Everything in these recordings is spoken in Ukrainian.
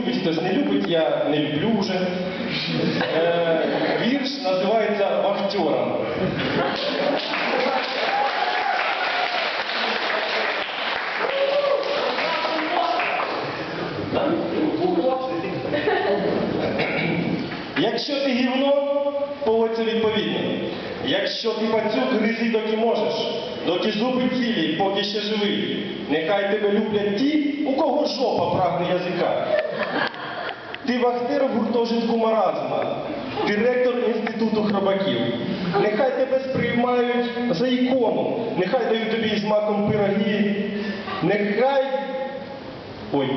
любить, хтось не любить, я не люблю вже. Е, вірш називається Вахтером. Якщо ти гівно, поводься відповідно. Якщо ти пацюк, гризи доки можеш, доки зуби цілі, поки ще живий. Нехай тебе люблять ті, у кого жопа прагне язика. Ти вахтер в гуртожитку маразма, ти ректор інституту хробаків. Нехай тебе сприймають за ікону, нехай дають тобі із маком пироги. Нехай. Ой,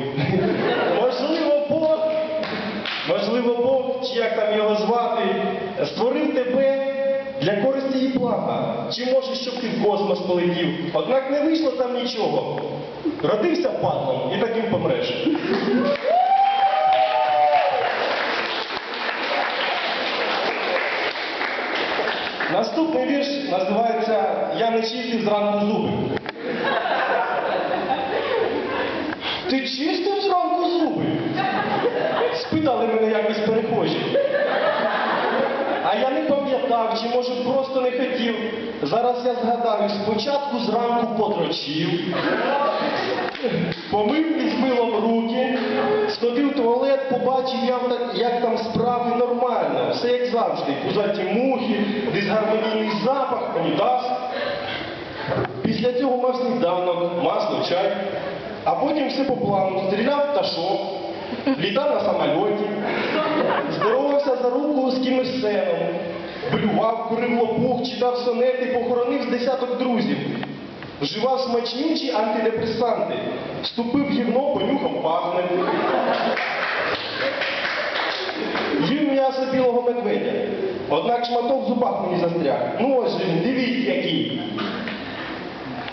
можливо, Бог Можливо, Бог, чи як там його звати, створив тебе для користі і блага. Чи може, щоб ти в космос полетів? Однак не вийшло там нічого. Родився падлом і таким помреш. Наступний вірш називається Я не чистив зранку зуби. Ти чистив зранку зуби? Спитали мене якось перехожі. А я не пам'ятав, чи може просто не хотів. Зараз я згадав, і спочатку зранку подрочив, помив із милом руки, сходив в туалет, побачив, як, там справи нормально, все як завжди. Пузаті мухи, десь гармонійний запах, унітаз. Після цього мав сніданок, масло, чай, а потім все по плану. Стріляв пташок, літав на самольоті, здоровався за руку з кимось сеном, блював, курив лопух, читав сонети, похоронив з десяток друзів. Вживав смачніші антидепресанти, вступив в гівно, понюхав пахне. Їв м'ясо білого медведя. Однак шматок в зубах мені застряг. Ну ось він, дивіться який.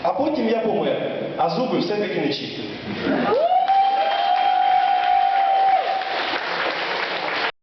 А потім я помер, а зуби все-таки не чистив.